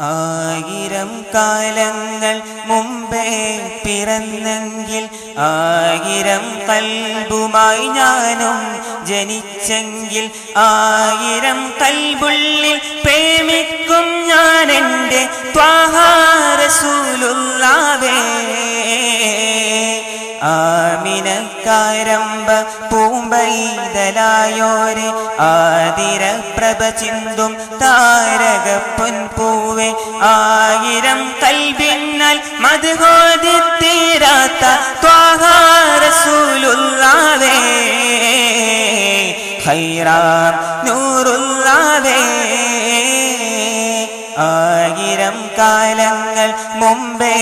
ആയിരം കാലങ്ങൾ മുമ്പേ പിറന്നെങ്കിൽ ആയിരം കൽബുമായി ഞാനും ജനിച്ചെങ്കിൽ ആയിരം കൽബുള്ളിൽ പ്രേമിക്കും ഞാൻ എന്റെ ത്വാഹാരസൂലുള്ളാവേ ആമിനക്കാരമ്പ പൂമ്പൈതലായോരെ ആതിര പ്രഭ ചിന്തും താരക പൊൻപൂവെ ആയിരം കൽവിന്നൽ മധുഹോതി തീരാത്ത ത്വാഹാരസൂലുള്ളാവേ. ഹൈറാം നൂറുള്ളാവേ. ആയിരം കാലങ്ങൾ മുമ്പേ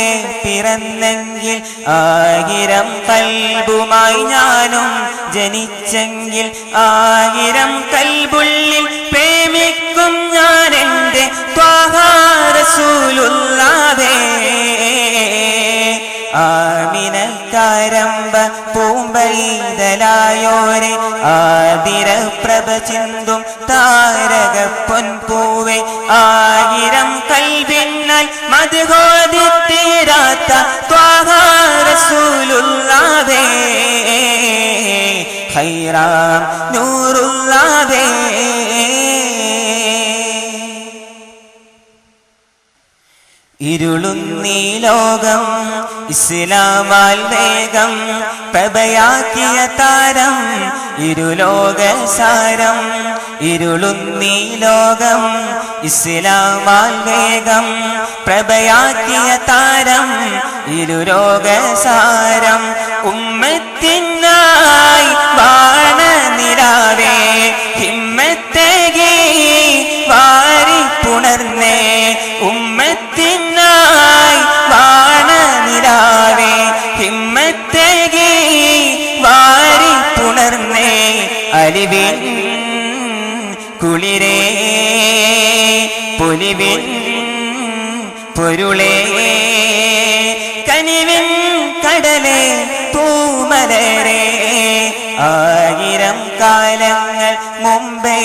പിറന്നെങ്കിൽ ആയിരം കൽബുമായി ഞാനും ജനിച്ചെങ്കിൽ ആയിരം കൽബുള്ളിൽ പ്രേമിക്കും ഞാൻ എന്റെ ത്വാഹാരസൂലുള്ളാവേ ആമിനക്കാരമ്പ പൂമ്പൈതലായോരെ ആതിര പ്രഭ ചിന്തും താരക പൊൻപൂവെ ആയിരം കൽവിന്നൽ മധുഹോതി തീരാത്ത ത്വാഹാരസൂലുള്ളാവേ ഹൈറാം നൂറുള്ളാവേ ഇരുളുന്നീ ലോകം ഇസ്ലാമാൽ വേഗം പ്രഭയാക്കിയ താരം ഇരുലോക സാരം. ഇരുളുന്നീ ലോകം ഇസ്ലാമാൽ വേഗം പ്രഭയാക്കിയ താരം ഇരുലോക സാരം. ഉമ്മത്തിനായി അലിവിൻ കുളിരേ പൊലിവിൻ പൊരുളേ. കനിവിൻ കടലേ പൂമലരേ ആയിരം കാലങ്ങൾ മുമ്പേ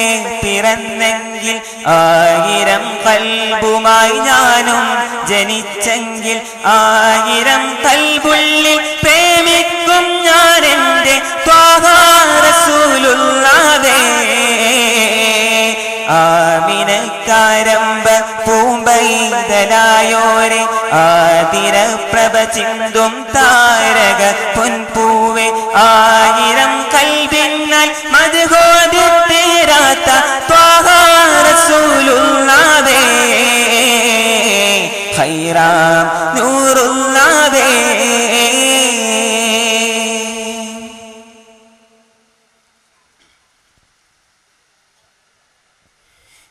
പിറന്നെങ്കിൽ ആയിരം കൽബുമായി ഞാനും ജനിച്ചെങ്കിൽ ആയിരം കൽബുള്ളിൽ പ്രേമിക്കും ഞാൻ എന്റെ ത്വാഹാരസൂലുള്ളാവേ. ആമിനക്കാരമ്പ പൂമ്പൈതലായോരെ ആതിരപ്രഭ ചിന്തും താരക പൊൻപൂവെ ആയിരം ഖൈറാം നൂറുള്ളാവേ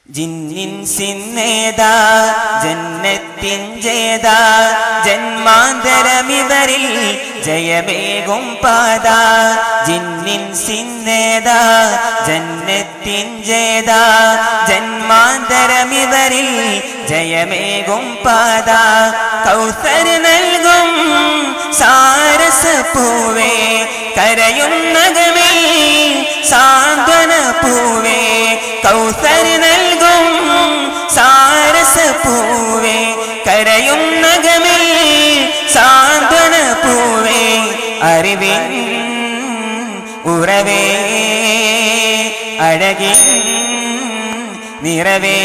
ജിന്നിൻ സിന്നേതാ ജന്നത്തിൻ ജേതാ ജന്മാന്തരമിവരിൽ ജയമേകും പാത ജിന്നിൻ സിന്നേതാ ജന്നത്തിൻ ജേതാ ജന്മാന്തരമിവരിൽ ജയമേകും പാത കൗസർ നൽകും സാരസ പൂവേ കരയുന്നകമേ സാന്ത്വന പൂവേ കൗസർ നൽകും സാരസ പൂവേ കരയുന്നകമേ സാന്ത്വന പൂവേ അറിവിൻ ഉറവേ അഴകിൻ നിറവേ.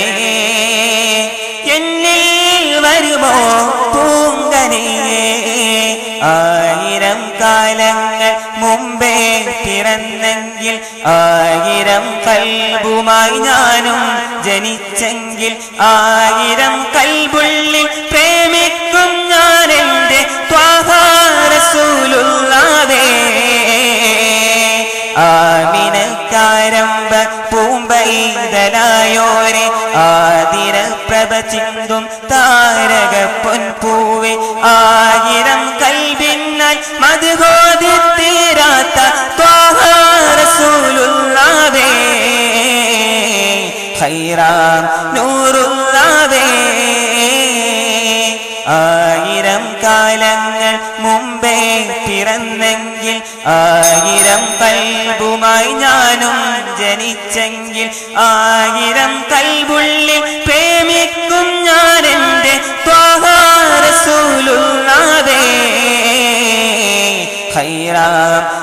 മുമ്പേ പിറന്നെങ്കിൽ ആയിരം കൽബുമായി ഞാനും ജനിച്ചെങ്കിൽ ആയിരം കൽബുള്ളിൽ പ്രേമിക്കും ഞാൻ എന്റെ ത്വാഹാരസൂലുള്ളാവേ ആമിനക്കാരമ്പ പൂമ്പൈതലായോരെ ആതിര പ്രഭ ചിന്തും താരക പൊൻപൂവെ. ആയിരം കൽവിന്നാൽ മധുഹോതി ഖൈറാം നൂറുള്ളാവേ. ആയിരം കാലങ്ങൾ മുമ്പേ പിറന്നെങ്കിൽ ആയിരം കൽബുമായി ഞാനും ജനിച്ചെങ്കിൽ ആയിരം കൽബുള്ളിൽ പ്രേമിക്കും ഖൈറാം നൂറുള്ളാവേ